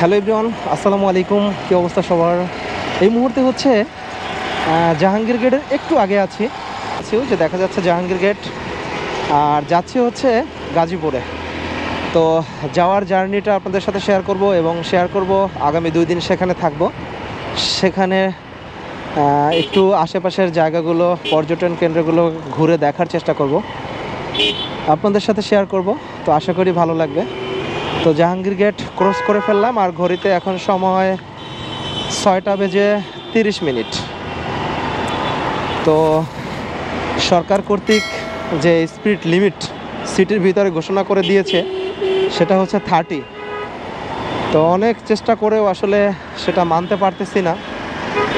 Hello everyone, আসসালামু আলাইকুম। কী অবস্থা সবার? এই মুহূর্তে হচ্ছে জাহাঙ্গীর গেটের একটু আগে আছি। যে দেখা যাচ্ছে জাহাঙ্গীর গেট। আর যাচ্ছি হচ্ছে গাজীপুরে। তো যাওয়ার জার্নিটা আপনাদের সাথে শেয়ার করব এবং শেয়ার করব, আগামী দুই দিন সেখানে থাকব। সেখানে একটু আশেপাশের জায়গাগুলো, পর্যটন কেন্দ্রগুলো ঘুরে দেখার চেষ্টা করব। আপনাদের সাথে শেয়ার করব। তো আশা করি ভালো লাগবে। তো জাহাঙ্গীর গেট ক্রস করে ফেললাম আর ঘড়িতে এখন সময় ছয়টা বেজে তিরিশ মিনিট। তো সরকার কর্তৃক যে স্পিড লিমিট সিটির ভিতরে ঘোষণা করে দিয়েছে, সেটা হচ্ছে থার্টি তো অনেক চেষ্টা করেও আসলে সেটা মানতে পারতেছি না।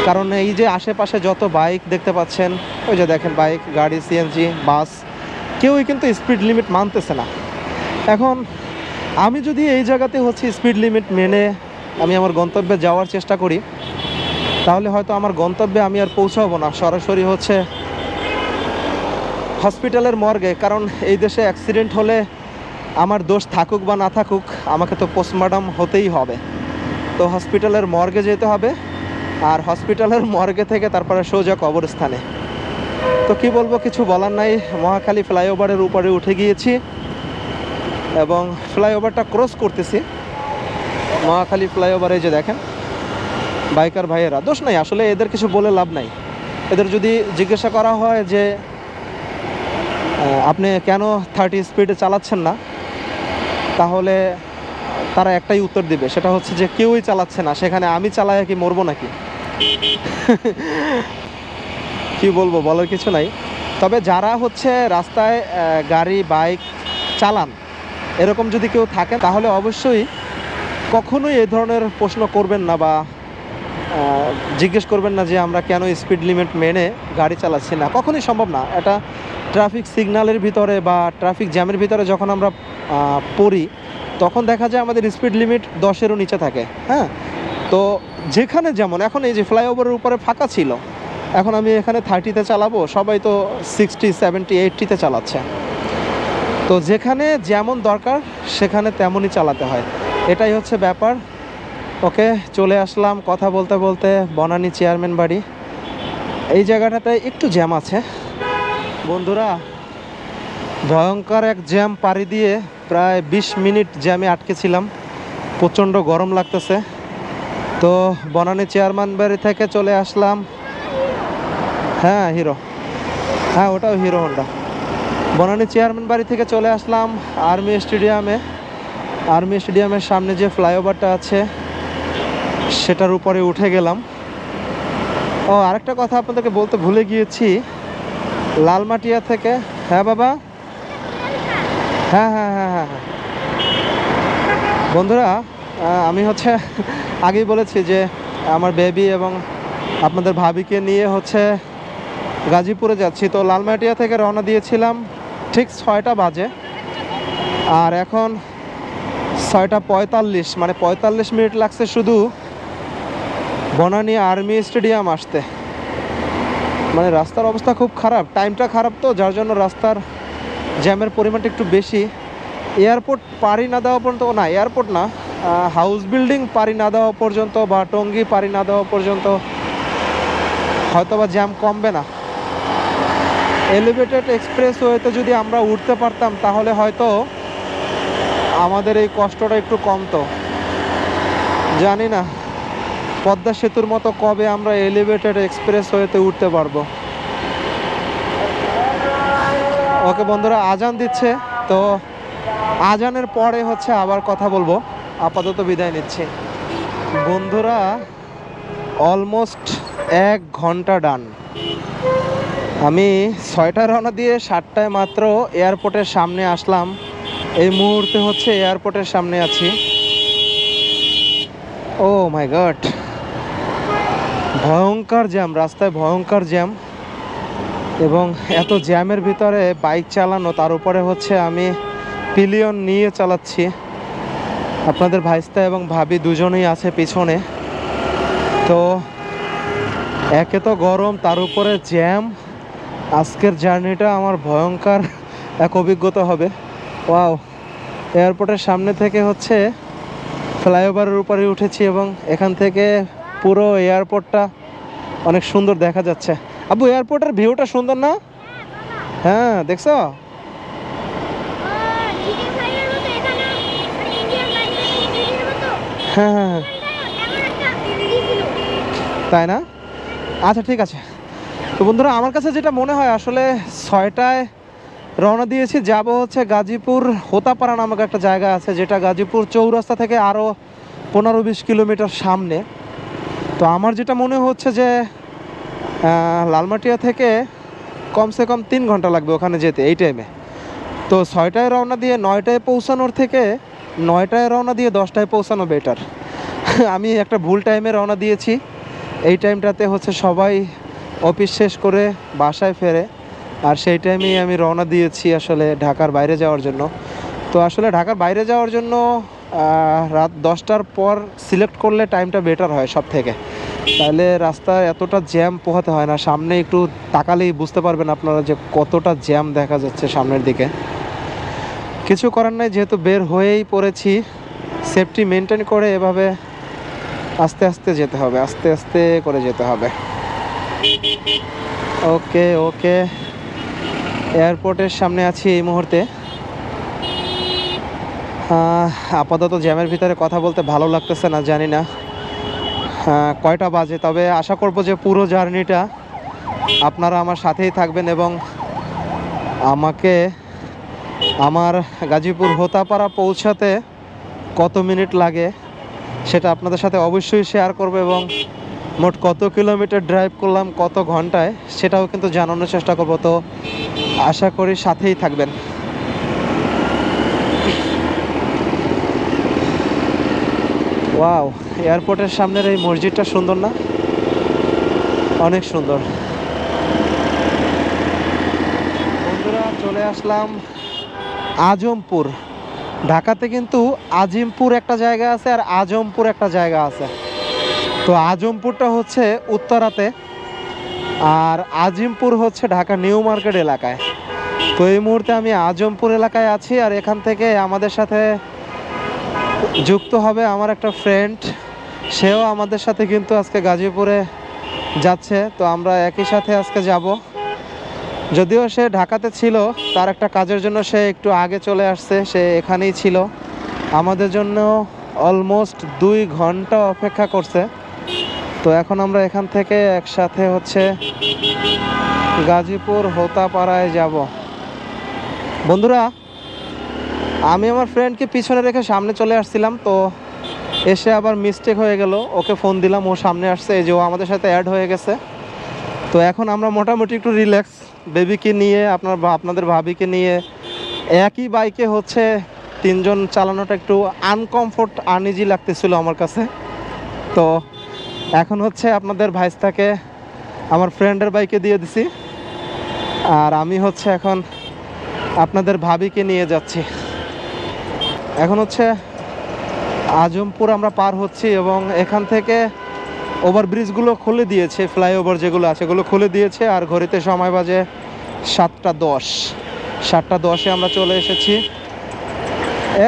কারণ এই যে আশেপাশে যত বাইক দেখতে পাচ্ছেন, ওই যে দেখেন বাইক গাড়ি সিএনজি বাস কেউই কিন্তু স্পিড লিমিট মানতেছে না। এখন আমি যদি এই জায়গাতে হচ্ছে স্পিড লিমিট মেনে আমি আমার গন্তব্যে যাওয়ার চেষ্টা করি, তাহলে হয়তো আমার গন্তব্যে আমি আর পৌঁছাবো না। সরাসরি হচ্ছে হসপিটালের মর্গে, কারণ এই দেশে অ্যাক্সিডেন্ট হলে আমার দোষ থাকুক বা না থাকুক, আমাকে তো পোস্টমর্টম হতেই হবে। তো হসপিটালের মর্গে যেতে হবে, আর হসপিটালের মর্গে থেকে তারপরে সোজা কবরস্থানে। তো কি বলব, কিছু বলার নাই। মহাখালী ফ্লাইওভারের উপরে উঠে গিয়েছি। এবং ফ্লাইওভারটা ক্রস করতেছি। মহাখালী ফ্লাইওভারে যে দেখেন, বাইকার ভাইয়েরা, দোষ নাই, আসলে এদের কিছু বলে লাভ নাই। এদের যদি জিজ্ঞাসা করা হয় যে আপনি কেন থার্টি স্পিডে চালাচ্ছেন না, তাহলে তারা একটাই উত্তর দিবে, সেটা হচ্ছে যে কেউই চালাচ্ছে না, সেখানে আমি চালাই কি মরবো নাকি? কি বলব, বলার কিছু নাই। তবে যারা হচ্ছে রাস্তায় গাড়ি, বাইক চালান এরকম যদি কেউ থাকে তাহলে অবশ্যই কখনোই এই ধরনের প্রশ্ন করবেন না বা জিজ্ঞেস করবেন না যে আমরা কেন স্পিড লিমিট মেনে গাড়ি চালাচ্ছি না। কখনোই সম্ভব না। এটা ট্রাফিক সিগন্যালের ভিতরে বা ট্রাফিক জ্যামের ভিতরে যখন আমরা পড়ি, তখন দেখা যায় আমাদের স্পিড লিমিট দশেরও নিচে থাকে। হ্যাঁ? তো যেখানে যেমন, এখন এই যে ফ্লাইওভারের উপরে ফাঁকা ছিল, এখন আমি এখানে থার্টিতে চালাবো, সবাই তো সিক্সটি সেভেন্টি এইটটিতে চালাচ্ছে। তো যেখানে যেমন দরকার, সেখানে তেমনই চালাতে হয়। এটাই হচ্ছে ব্যাপার। ওকে, চলে আসলাম কথা বলতে বলতে বনানী চেয়ারম্যান বাড়ি। এই জায়গাটাতে একটু জ্যাম আছে। বন্ধুরা, ভয়ঙ্কর এক জ্যাম পাড়ি দিয়ে প্রায় বিশ মিনিট জ্যামে আটকেছিলাম প্রচণ্ড গরম লাগতেছে। তো বনানী চেয়ারম্যান বাড়ি থেকে চলে আসলাম। হ্যাঁ হিরো। হ্যাঁ ওটাও হিরো হন্ডা। বনানী চেয়ারম্যান বাড়ি থেকে চলে আসলাম আর্মি স্টেডিয়ামে। আর্মি স্টেডিয়ামের সামনে যে ফ্লাইওভারটা আছে, সেটার উপরে উঠে গেলাম। ও, আরেকটা কথা আপনাদেরকে বলতে ভুলে গিয়েছি। লালমাটিয়া থেকে হ্যাঁ বাবা? হ্যাঁ হ্যাঁ হ্যাঁ হ্যাঁ হ্যাঁ। বন্ধুরা আমি হচ্ছে আগেই বলেছি যে আমার বেবি এবং আপনাদের ভাবিকে নিয়ে হচ্ছে গাজীপুরে যাচ্ছি। তো লালমাটিয়া থেকে রওনা দিয়েছিলাম। ঠিক ছয়টা বাজে। আর এখন ছয়টা পঁয়তাল্লিশ মানে পঁয়তাল্লিশ মিনিট লাগছে শুধু বনানী আর্মি স্টেডিয়াম আসতে। মানে রাস্তার অবস্থা খুব খারাপ, টাইমটা খারাপ তো, যার জন্য রাস্তার জ্যামের পরিমাণটা একটু বেশি। এয়ারপোর্ট পারি না দেওয়া পর্যন্ত, না, এয়ারপোর্ট না হাউস বিল্ডিং পারি না দেওয়া পর্যন্ত বা টঙ্গি পারি না দেওয়া পর্যন্ত হয়তো বা জ্যাম কমবে না। এলিভেটেড এক্সপ্রেস ওয়েতে যদি আমরা উঠতে পারতাম, তাহলে হয়তো আমাদের এই কষ্টটা একটু কমতো। জানি না, পদ্মা সেতুর মতো কবে আমরা এলিভেটেড এক্সপ্রেস ওয়েতে উঠতে পারব। ওকে বন্ধুরা, আজান দিচ্ছে, তো আজানের পরে হচ্ছে আবার কথা বলব। আপাতত বিদায় নিচ্ছি। বন্ধুরা অলমোস্ট এক ঘণ্টা ডান আমি ছয়টা রওনা দিয়ে সাতটায় মাত্র এয়ারপোর্টের সামনে আসলাম। এই মুহূর্তে হচ্ছে এয়ারপোর্টের সামনে আছি। ও মাই গড। ভয়ঙ্কর জ্যাম, রাস্তায় ভয়ঙ্কর জ্যাম। এবং এত জ্যামের ভিতরে বাইক চালানো, তার উপরে হচ্ছে আমি পিলিয়ন নিয়ে চালাচ্ছি। আপনাদের ভাইস্তা এবং ভাবি দুজনেই আছে পিছনে। তো একে তো গরম, তার উপরে জ্যাম। আজকের জার্নিটা আমার ভয়ঙ্কর এক অভিজ্ঞতা হবে। ওয়াও। এয়ারপোর্টের সামনে থেকে হচ্ছে ফ্লাইওভারের উপরে উঠেছি এবং এখান থেকে পুরো এয়ারপোর্টটা অনেক সুন্দর দেখা যাচ্ছে। আবু এয়ারপোর্টের ভিউটা সুন্দর না? হ্যাঁ দেখছ? হ্যাঁ হ্যাঁ হ্যাঁ। তাই না? আচ্ছা ঠিক আছে। তো বন্ধুরা, আমার কাছে যেটা মনে হয়, আসলে ছয়টায় রওনা দিয়েছি। যাব হচ্ছে গাজীপুর হোতাপাড়া নামক একটা জায়গা আছে, যেটা গাজীপুর চৌরাস্তা থেকে আরও পনেরো বিশ কিলোমিটার সামনে। তো আমার যেটা মনে হচ্ছে যে লালমাটিয়া থেকে কমসে কম তিন ঘণ্টা লাগবে ওখানে যেতে এই টাইমে তো ছয়টায় রওনা দিয়ে নয়টায় পৌঁছানোর থেকে নয়টায় রওনা দিয়ে দশটায় পৌঁছানো বেটার আমি একটা ভুল টাইমে রওনা দিয়েছি। এই টাইমটাতে হচ্ছে সবাই অফিস শেষ করে বাসায় ফেরে, আর সেই টাইমেই আমি রওনা দিয়েছি আসলে ঢাকার বাইরে যাওয়ার জন্য। তো আসলে ঢাকার বাইরে যাওয়ার জন্য রাত দশটার পর সিলেক্ট করলে টাইমটা বেটার হয় সব থেকে তাহলে রাস্তায় এতটা জ্যাম পোহাতে হয় না, সামনে একটু তাকালেই বুঝতে পারবেন আপনারা যে কতটা জ্যাম দেখা যাচ্ছে সামনের দিকে। কিছু করার নাই, যেহেতু বের হয়েই পড়েছি, সেফটি মেনটেন করে এভাবে আস্তে আস্তে যেতে হবে, আস্তে আস্তে করে যেতে হবে। ওকে ওকে এয়ারপোর্টের সামনে আছি এই মুহূর্তে। আপাতত জ্যামের ভিতরে কথা বলতে ভালো লাগতেছে না, জানি না। কয়টা বাজে? তবে আশা করব যে পুরো জার্নিটা আপনারা আমার সাথেই থাকবেন এবং আমাকে আমার গাজীপুর হোতাপাড়া পৌঁছাতে কত মিনিট লাগে সেটা আপনাদের সাথে অবশ্যই শেয়ার করব এবং মোট কত কিলোমিটার ড্রাইভ করলাম, কত ঘন্টায়, সেটাও কিন্তু জানানোর চেষ্টা করব। তো আশা করি সাথেই থাকবেন। ওয়াও এয়ারপোর্টের সামনের এই মসজিদটা সুন্দর না? অনেক সুন্দর। বন্ধুরা, চলে আসলাম আজমপুর। ঢাকাতে কিন্তু আজিমপুর একটা জায়গা আছে আর আজমপুর একটা জায়গা আছে। তো আজমপুরটা হচ্ছে উত্তরাতে আর আজিমপুর হচ্ছে ঢাকা নিউ মার্কেট এলাকায়। তো এই মুহূর্তে আমি আজমপুর এলাকায় আছি আর এখান থেকে আমাদের সাথে যুক্ত হবে আমার একটা ফ্রেন্ড সেও আমাদের সাথে কিন্তু আজকে গাজীপুরে যাচ্ছে। তো আমরা একই সাথে আজকে যাব। যদিও সে ঢাকাতে ছিল, তার একটা কাজের জন্য সে একটু আগে চলে আসছে। সে এখানেই ছিল। আমাদের জন্য অলমোস্ট দুই ঘণ্টা অপেক্ষা করছে। তো এখন আমরা এখান থেকে একসাথে হচ্ছে গাজীপুর হোতাপাড়ায় যাব। বন্ধুরা, আমি আমার ফ্রেন্ডকে পিছনে রেখে সামনে চলে আসছিলাম, তো এসে আবার মিস্টেক হয়ে গেল। ওকে ফোন দিলাম, ও সামনে আসছে, এই যে ও আমাদের সাথে অ্যাড হয়ে গেছে। তো এখন আমরা মোটামুটি একটু রিল্যাক্স বেবিকে নিয়ে, আপনার আপনাদের ভাবিকে নিয়ে, একই বাইকে হচ্ছে তিনজন চালানোটা একটু আনকমফোর্ট আনইজি লাগতেছিল আমার কাছে। তো এখন হচ্ছে আপনাদের ভাইসটাকে আমার ফ্রেন্ডের বাইকে দিয়ে দিছি। আর আমি হচ্ছে এখন আপনাদের ভাবিকে নিয়ে যাচ্ছি। এখন হচ্ছে আজমপুর আমরা পার হচ্ছি এবং এখান থেকে ওভারব্রিজগুলো খুলে দিয়েছে ফ্লাইওভার যেগুলো আছে এগুলো খুলে দিয়েছে আর ঘড়িতে সময় বাজে সাতটা দশ। সাতটা দশে আমরা চলে এসেছি।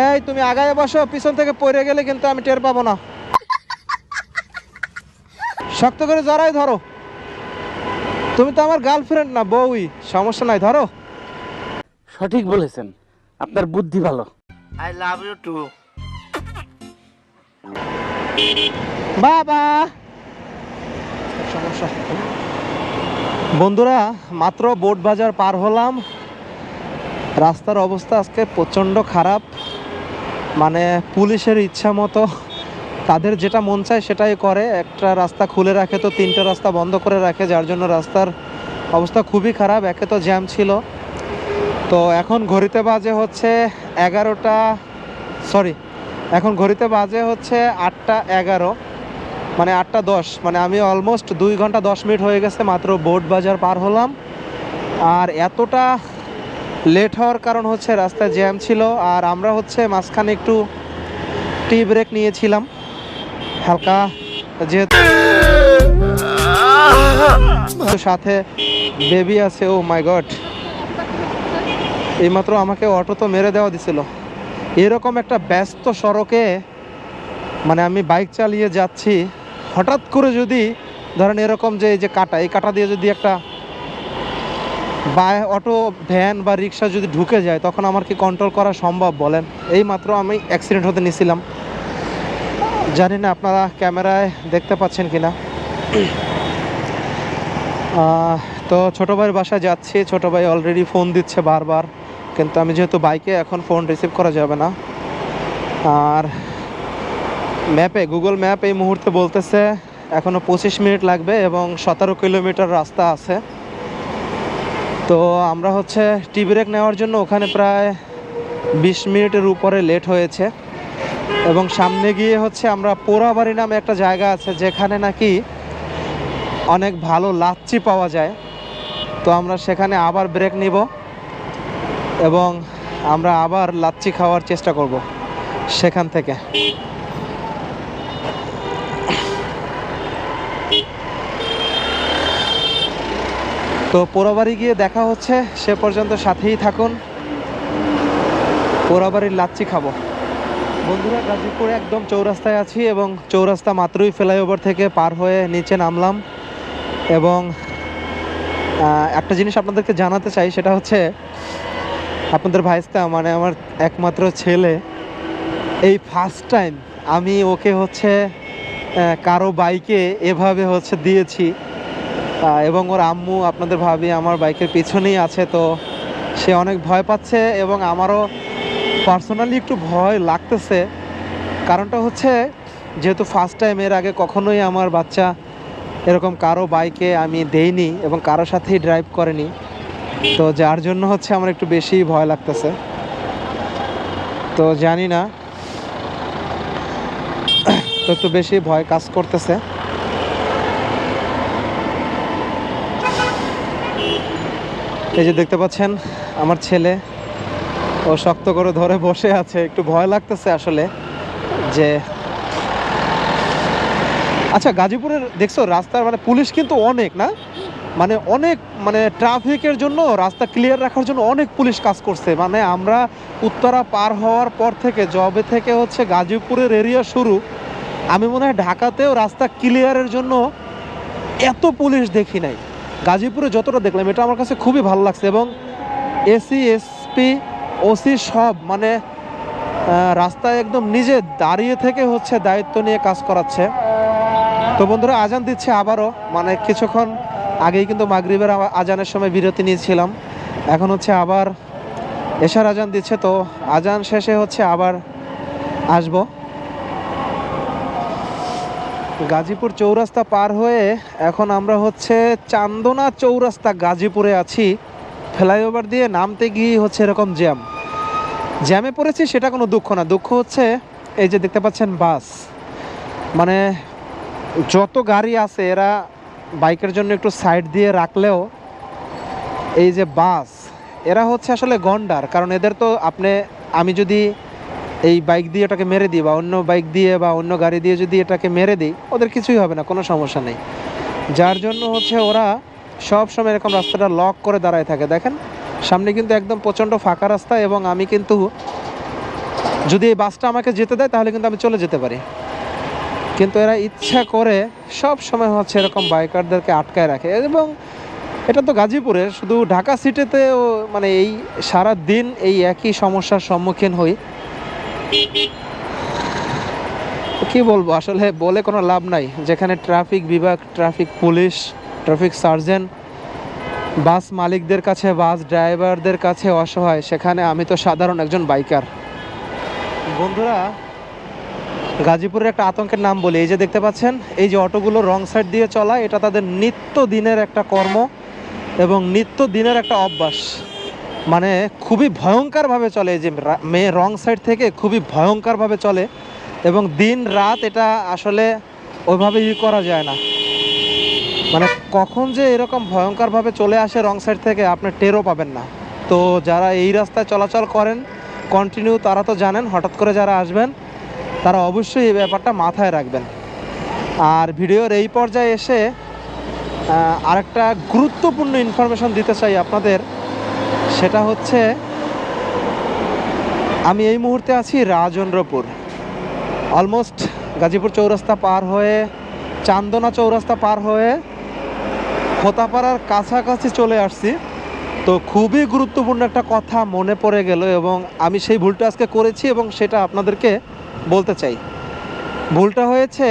এই তুমি আগায় বসো, পিছন থেকে পড়ে গেলে কিন্তু আমি টের পাবো না। শক্ত করে জড়াই ধরো। তুমি তো আমার গার্লফ্রেন্ড না বউই সমস্যা নাই ধরো। সঠিক বলেছেন আপনার বুদ্ধি ভালো। I love you too. বাবা! সমস্যা। বন্ধুরা মাত্র বোট বাজার পার হলাম। রাস্তার অবস্থা আজকে প্রচণ্ড খারাপ। মানে পুলিশের ইচ্ছা মতো তাদের যেটা মন চায় সেটাই করে। একটা রাস্তা খুলে রাখে তো তিনটা রাস্তা বন্ধ করে রাখে, যার জন্য রাস্তার অবস্থা খুবই খারাপ। একে তো জ্যাম ছিল। তো এখন ঘড়িতে বাজে হচ্ছে এগারোটা, সরি, এখন ঘড়িতে বাজে হচ্ছে আটটা এগারো মানে আটটা দশ। মানে আমি অলমোস্ট দুই ঘণ্টা দশ মিনিট হয়ে গেছে, মাত্র বোট বাজার পার হলাম। আর এতটা লেট হওয়ার কারণ হচ্ছে রাস্তায় জ্যাম ছিল। আর আমরা হচ্ছে মাঝখানে একটু টি ব্রেক নিয়েছিলাম। হালকা, যেহেতু সাথে বেবি আছে ও মাই গড এইমাত্র আমাকে অটো তো মেরে দেওয়া দিছিল। এরকম একটা ব্যস্ত সড়কে মানে আমি বাইক চালিয়ে যাচ্ছি, হঠাৎ করে যদি, ধরেন এরকম যে এই যে কাটা, এই কাটা দিয়ে যদি একটা বা অটো ভ্যান বা রিক্সা যদি ঢুকে যায়, তখন আমার কি কন্ট্রোল করা সম্ভব বলেন? এই মাত্র আমি অ্যাক্সিডেন্ট হতে নিছিলাম। জানি না আপনারা ক্যামেরায় দেখতে পাচ্ছেন কি না তো ছোটো ভাইয়ের বাসায় যাচ্ছি। ছোটো ভাই অলরেডি ফোন দিচ্ছে বারবার। কিন্তু আমি যেহেতু বাইকে এখন ফোন রিসিভ করা যাবে না। আর ম্যাপে গুগল ম্যাপ এই মুহূর্তে বলতেছে এখনও পঁচিশ মিনিট লাগবে এবং সতেরো কিলোমিটার রাস্তা আছে। তো আমরা হচ্ছে টি ব্রেক নেওয়ার জন্য ওখানে প্রায় বিশ মিনিটের উপরে লেট হয়েছে। এবং সামনে গিয়ে হচ্ছে আমরা পোড়াবাড়ি নামে একটা জায়গা আছে যেখানে নাকি অনেক ভালো লাচ্ছি পাওয়া যায়। তো আমরা সেখানে আবার ব্রেক নিব এবং আমরা আবার লাচ্ছি খাওয়ার চেষ্টা করব সেখান থেকে। তো পোড়াবাড়ি গিয়ে দেখা হচ্ছে, সে পর্যন্ত সাথেই থাকুন। পোড়াবাড়ির লাচ্ছি খাব। বন্ধুরা, গাজীপুরে একদম চৌরাস্তায় আছি এবং চৌরাস্তা মাত্রই ফ্লাইওভার থেকে পার হয়ে নিচে নামলাম। এবং একটা জিনিস আপনাদেরকে জানাতে চাই, সেটা হচ্ছে, আপনাদের ভাইস্তা মানে আমার একমাত্র ছেলে, এই ফার্স্ট টাইম আমি ওকে হচ্ছে কারও বাইকে এভাবে হচ্ছে দিয়েছি। এবং ওর আম্মু, আপনাদের ভাবি আমার বাইকের পিছনেই আছে, তো সে অনেক ভয় পাচ্ছে এবং আমারও পার্সোনালি একটু ভয় লাগতেছে। কারণটা হচ্ছে, যেহেতু ফার্স্ট টাইম এর আগে কখনোই আমার বাচ্চা এরকম কারও বাইকে আমি দেইনি এবং কারও সাথেই ড্রাইভ করেনি। তো যার জন্য হচ্ছে আমার একটু বেশি ভয় লাগতেছে। তো জানি না। তো একটু বেশি ভয় কাজ করতেছে। এই যে দেখতে পাচ্ছেন, আমার ছেলে ও শক্ত করে ধরে বসে আছে, একটু ভয় লাগতেছে আসলে যে আচ্ছা গাজীপুরের দেখছ রাস্তার মানে পুলিশ কিন্তু অনেক না? মানে অনেক মানে ট্রাফিকের জন্য রাস্তা ক্লিয়ার রাখার জন্য অনেক পুলিশ কাজ করছে। মানে আমরা উত্তরা পার হওয়ার পর থেকে জবে থেকে হচ্ছে গাজীপুরের এরিয়া শুরু, আমি মনে হয় ঢাকাতেও রাস্তা ক্লিয়ারের জন্য এত পুলিশ দেখি নাই। গাজীপুরে যতটা দেখলাম, এটা আমার কাছে খুবই ভালো লাগছে এবং এসি, এসপি ওসি সব মানে রাস্তায় একদম নিজে দাঁড়িয়ে থেকে হচ্ছে দায়িত্ব নিয়ে কাজ করাচ্ছে। তো বন্ধুরা, আজান দিচ্ছে আবারও। মানে কিছুক্ষণ আগেই কিন্তু মাগরিবের আজানের সময় বিরতি নিয়েছিলাম। এখন হচ্ছে আবার এশার আজান দিচ্ছে। তো আজান শেষে হচ্ছে আবার আসব। গাজীপুর চৌরাস্তা পার হয়ে এখন আমরা হচ্ছে চান্দনা চৌরাস্তা গাজীপুরে আছি। ফ্লাইওভার দিয়ে নামতে গিয়ে হচ্ছে এরকম জ্যাম। জ্যামে পড়েছি, সেটা কোনো দুঃখ না। দুঃখ হচ্ছে, এই যে দেখতে পাচ্ছেন বাস। মানে যত গাড়ি আছে, এরা বাইকের জন্য একটু সাইড দিয়ে রাখলেও এই যে বাস, এরা হচ্ছে আসলে গন্ডার। কারণ এদের তো আপনি, আমি যদি এই বাইক দিয়ে এটাকে মেরে দিই বা অন্য বাইক দিয়ে বা অন্য গাড়ি দিয়ে যদি এটাকে মেরে দিই, ওদের কিছুই হবে না, কোনো সমস্যা নেই। যার জন্য হচ্ছে ওরা সব সময় এরকম রাস্তাটা লক করে দাঁড়ায় থাকে। দেখেন সামনে কিন্তু একদম প্রচণ্ড ফাঁকা রাস্তা এবং আমি কিন্তু যদি এই বাসটা আমাকে যেতে দেয়, তাহলে কিন্তু আমি চলে যেতে পারি। কিন্তু এরা ইচ্ছা করে সব সময় হচ্ছে এরকম বাইকারদেরকে আটকায় রাখে এবং এটা তো গাজীপুরে, শুধু ঢাকা সিটিতেও মানে এই সারা দিন এই একই সমস্যার সম্মুখীন হই। কি বলব, আসলে বলে কোনো লাভ নাই। যেখানে ট্রাফিক বিভাগ, traffic police, traffic sergeant bus মালিকদের কাছে, বাস ড্রাইভারদের কাছে অসহায়। সেখানে আমি তো সাধারণ একজন বাইকার। বন্ধুরা, গাজীপুরের একটা আতঙ্কের নাম বলি। এই যে দেখতে পাচ্ছেন, এই যে অটোগুলো রং সাইড দিয়ে চলা, এটা তাদের নিত্য দিনের একটা কর্ম এবং নিত্য দিনের একটা অভ্যাস। মানে খুবই ভয়ঙ্করভাবে চলে এই যে মেয়ে রং সাইড থেকে খুবই ভয়ঙ্করভাবে চলে এবং দিন রাত এটা আসলে ওইভাবে ই করা যায় না। মানে কখন যে এরকম ভয়ঙ্করভাবে চলে আসে রং সাইড থেকে, আপনি টেরও পাবেন না। তো যারা এই রাস্তায় চলাচল করেন কন্টিনিউ তারা তো জানেন, হঠাৎ করে যারা আসবেন, তারা অবশ্যই এই ব্যাপারটা মাথায় রাখবেন। আর ভিডিওর এই পর্যায়ে এসে আরেকটা গুরুত্বপূর্ণ ইনফরমেশন দিতে চাই আপনাদের, সেটা হচ্ছে, আমি এই মুহূর্তে আছি রাজেন্দ্রপুর। অলমোস্ট গাজীপুর চৌরাস্তা পার হয়ে, চান্দনা চৌরাস্তা পার হয়ে হোতাপাড়ার কাছাকাছি চলে আসছি। তো খুবই গুরুত্বপূর্ণ একটা কথা মনে পড়ে গেল এবং আমি সেই ভুলটা আজকে করেছি এবং সেটা আপনাদেরকে বলতে চাই। ভুলটা হয়েছে,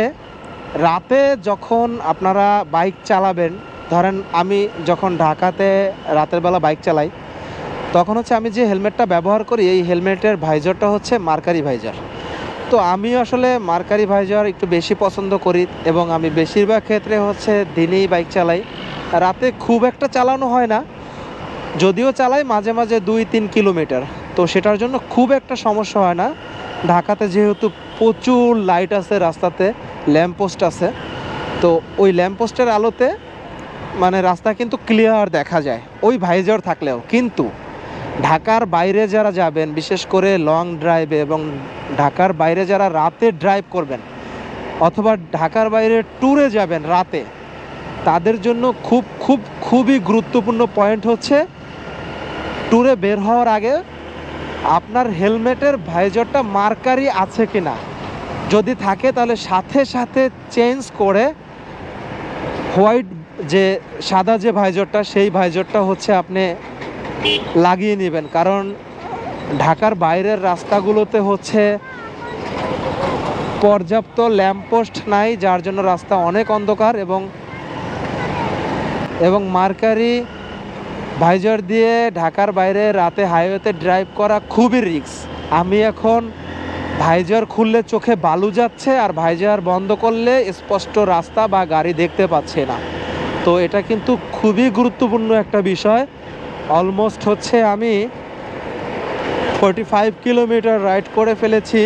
রাতে যখন আপনারা বাইক চালাবেন, ধরেন আমি যখন ঢাকাতে রাতের বেলা বাইক চালাই, তখন হচ্ছে আমি যে হেলমেটটা ব্যবহার করি, এই হেলমেটের ভাইজারটা হচ্ছে মার্কারি ভাইজার। তো আমি আসলে মার্কারি ভাইজার একটু বেশি পছন্দ করি এবং আমি বেশিরভাগ ক্ষেত্রে হচ্ছে দিনেই বাইক চালাই। রাতে খুব একটা চালানো হয় না, যদিও চালাই মাঝে মাঝে দুই তিন কিলোমিটার। তো সেটার জন্য খুব একটা সমস্যা হয় না। ঢাকাতে যেহেতু প্রচুর লাইট আছে রাস্তাতে ল্যাম্পপোস্ট আছে, তো ওই ল্যাম্পপোস্টের আলোতে মানে রাস্তা কিন্তু ক্লিয়ার দেখা যায়, ওই ভাইজার থাকলেও। কিন্তু ঢাকার বাইরে যারা যাবেন, বিশেষ করে লং ড্রাইভে এবং ঢাকার বাইরে যারা রাতে ড্রাইভ করবেন, অথবা ঢাকার বাইরে ট্যুরে যাবেন রাতে তাদের জন্য খুব খুব, খুবই গুরুত্বপূর্ণ পয়েন্ট হচ্ছে ট্যুরে বের হওয়ার আগে আপনার হেলমেটের ভাইজরটা মার্কারি আছে কি না যদি থাকে তাহলে সাথে সাথে চেঞ্জ করে হোয়াইট যে, সাদা যে ভাইজরটা, সেই ভাইজরটা হচ্ছে আপনি লাগিয়ে নেবেন। কারণ ঢাকার বাইরের রাস্তাগুলোতে হচ্ছে পর্যাপ্ত ল্যাম্পপোস্ট নাই, যার জন্য রাস্তা অনেক অন্ধকার এবং এবং মার্কারি ভাইজার দিয়ে ঢাকার বাইরে রাতে হাইওয়েতে ড্রাইভ করা খুবই রিস্ক। আমি এখন ভাইজার খুললে চোখে বালু যাচ্ছে আর ভাইজার বন্ধ করলে স্পষ্ট রাস্তা বা গাড়ি দেখতে পাচ্ছে না। তো এটা কিন্তু খুবই গুরুত্বপূর্ণ একটা বিষয়। অলমোস্ট হচ্ছে আমি ফোরটি ফাইভ কিলোমিটার রাইড করে ফেলেছি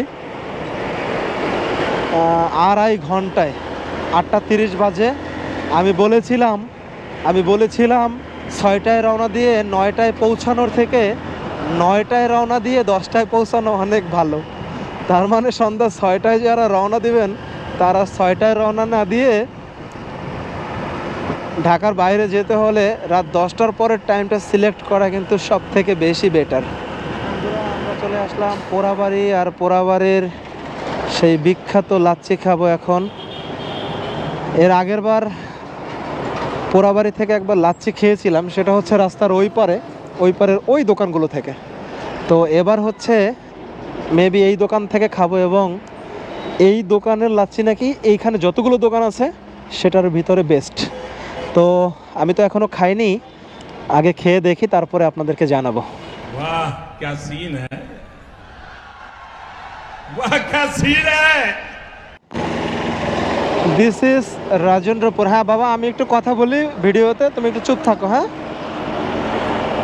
আড়াই ঘন্টায়। আটটা তিরিশ বাজে। আমি বলেছিলাম আমি বলেছিলাম, ছয়টায় রওনা দিয়ে নয়টায় পৌঁছানোর থেকে নয়টায় রওনা দিয়ে দশটায় পৌঁছানো অনেক ভালো। তার মানে সন্ধ্যা ছয়টায় যারা রওনা দিবেন, তারা ছয়টায় রওনা না দিয়ে ঢাকার বাইরে যেতে হলে রাত দশটার পরের টাইমটা সিলেক্ট করা কিন্তু সব থেকে বেশি বেটার আমরা চলে আসলাম পোড়াবাড়ি, আর পোড়াবাড়ির সেই বিখ্যাত লাচ্ছি খাব এখন। এর আগের বার পোড়াবাড়ি থেকে একবার লাচ্ছি খেয়েছিলাম, সেটা হচ্ছে রাস্তার ওই পারে, ওই পারের ওই দোকানগুলো থেকে। তো এবার হচ্ছে মেবি এই দোকান থেকে খাব এবং এই দোকানের লাচ্ছি নাকি এইখানে যতগুলো দোকান আছে, সেটার ভিতরে বেস্ট তো আমি তো এখনও খাইনি, আগে খেয়ে দেখি, তারপরে আপনাদেরকে জানাব। वाह দিস ইজ রাজেন্দ্রপুর হ্যাঁ বাবা, আমি একটু কথা বলি ভিডিওতে, তুমি একটু চুপ থাকো হ্যাঁ?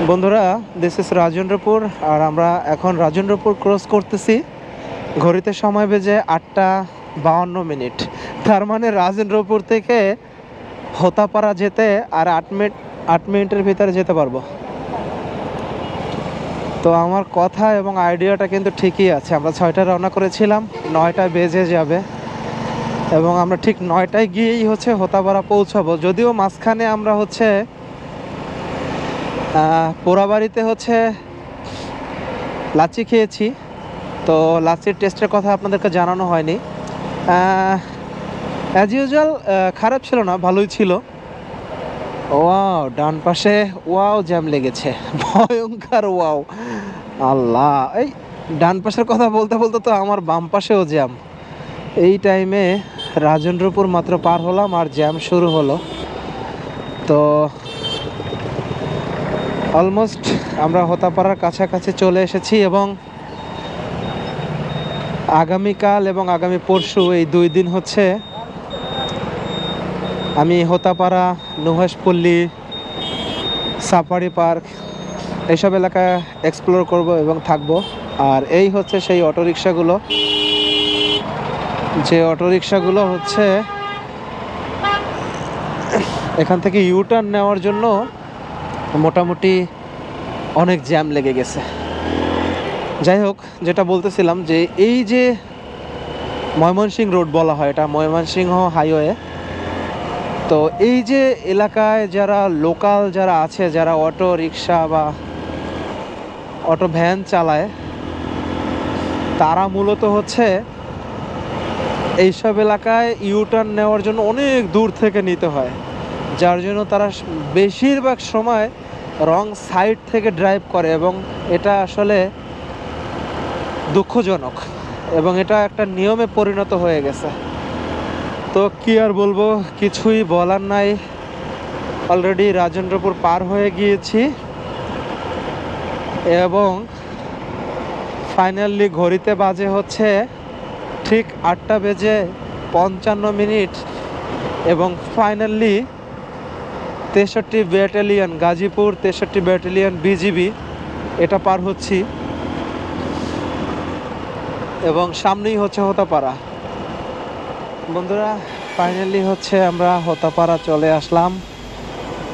বন্ধুরা দিস ইজ রাজেন্দ্রপুর আর আমরা এখন রাজেন্দ্রপুর ক্রস করতেছি। ঘড়িতে সময় বেজে আটটা বাউন্ন মিনিট। তার মানে রাজেন্দ্রপুর থেকে হোতাপাড়া যেতে আর আট মিনিট, আট মিনিটের ভিতরে যেতে পারব। তো আমার কথা এবং আইডিয়াটা কিন্তু ঠিকই আছে। আমরা ছয়টায় রওনা করেছিলাম নয়টায় বেজে যাবে। এবং আমরা ঠিক নয়টায় গিয়েই হচ্ছে হোতাপাড়া পৌঁছাবো। যদিও মাঝখানে আমরা হচ্ছে পোড়াবাড়িতে হচ্ছে লাচি খেয়েছি। তো লাচির টেস্টের কথা আপনাদেরকে জানানো হয়নি। অ্যাজ ইউজুয়াল খারাপ ছিল না, ভালোই ছিল। ওয়াও, ডান পাশে ওয়াও জ্যাম লেগেছে। ভয়ঙ্কর ওয়াও। আল্লাহ, এই ডান পাশের কথা বলতে বলতে তো আমার বাম পাশেও জ্যাম। এই টাইমে রাজেন্দ্রপুর মাত্র পার হলাম আর জ্যাম শুরু হলো। তো অলমোস্ট আমরা হোতাপাড়ার কাছাকাছি চলে এসেছি এবং আগামীকাল এবং আগামী পরশু এই দুই দিন হচ্ছে আমি হোতাপাড়া নুহাসপল্লী সাফারি পার্ক এইসব এলাকা এক্সপ্লোর করব এবং থাকব। আর এই হচ্ছে সেই অটোরিকশাগুলো। যে অটোরিকশাগুলো হচ্ছে, এখান থেকে ইউটার্ন নেওয়ার জন্য মোটামুটি অনেক জ্যাম লেগে গেছে। যাই হোক, যেটা বলতেছিলাম যে এই যে ময়মনসিংহ রোড বলা হয়, এটা ময়মনসিংহ হাইওয়ে, তো এই যে এলাকায় যারা লোকাল যারা আছে, যারা অটো রিক্সা বা অটো ভ্যান চালায়, তারা মূলত হচ্ছে এইসব এলাকায় ইউটার্ন নেওয়ার জন্য অনেক দূর থেকে নিতে হয়। যার জন্য তারা বেশিরভাগ সময় রং সাইড থেকে ড্রাইভ করে এবং এটা আসলে দুঃখজনক এবং এটা একটা নিয়মে পরিণত হয়ে গেছে। তো কি আর বলব, কিছুই বলার নাই। অলরেডি রাজেন্দ্রপুর পার হয়ে গিয়েছি। এবং ফাইনালি ঘড়িতে বাজে হচ্ছে ঠিক আটটা বেজে পঞ্চান্ন মিনিট এবং ফাইনালি তেষট্টি ব্যাটালিয়ন, গাজীপুর তেষট্টি ব্যাটালিয়ন বিজিবি এটা পার হচ্ছি। এবং সামনেই হচ্ছে হোতাপাড়া। বন্ধুরা, ফাইনালি হচ্ছে আমরা হোতাপাড়া চলে আসলাম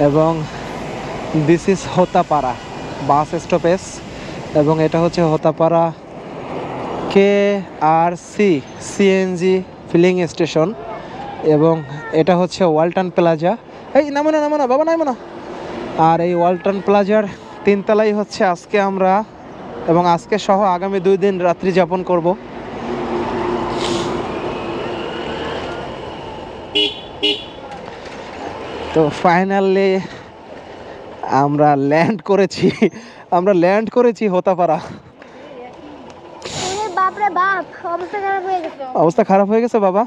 এবং this is Hotapara, bus stoppage এবং এটা হচ্ছে Hotapara K R C CNG filling station এবং এটা হচ্ছে ওয়ালটন প্লাজা এই, নামো না নামো না, বাবা, নামো না। আর এই ওয়ালটন প্লাজার তিনতলাই হচ্ছে আজকে আমরা, এবং আজকে সহ আগামী দুই দিন রাত্রি যাপন করব। তো ফাইনালি আমরা ল্যান্ড করেছি, আমরা ল্যান্ড করেছি হোতাপাড়া ওরে বাপ রে বাপ অবস্থা খারাপ হয়ে গেছে অবস্থা খারাপ হয়ে গেছে বাবা?